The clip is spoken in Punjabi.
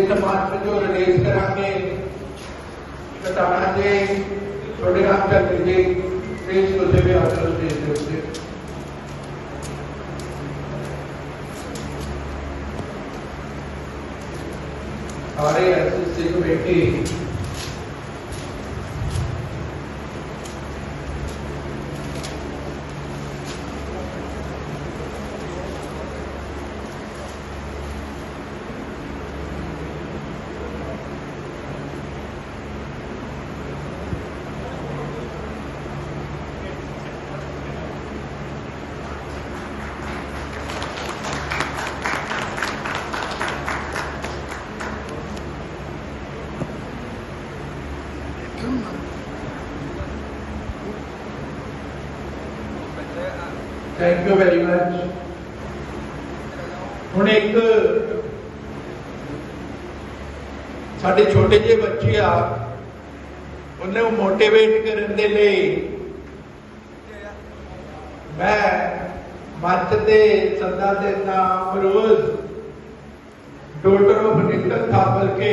දේශ මාත්‍රජෝ නිරේෂ් කරන්නේ කතානාජේ छोटे रास्ते करके देश को सेवे आचरण देश होते हमारे associate committee thank you very much ਹੁਣ ਇੱਕ ਸਾਡੇ ਛੋਟੇ ਜਿਹੇ ਬੱਚੇ ਆ ਉਹਨੇ ਉਹ ਮੋਟੀਵੇਟ ਕਰਨ ਦੇ ਲਈ ਮੈਂ ਮੱਤ ਦੇ ਸੰਦਾ ਦੇ ਨਾਮ ਰੋਜ਼ ਡੋਟਰ ਆਫ ਨਿਕਲ ਥਾਪਲ ਕੇ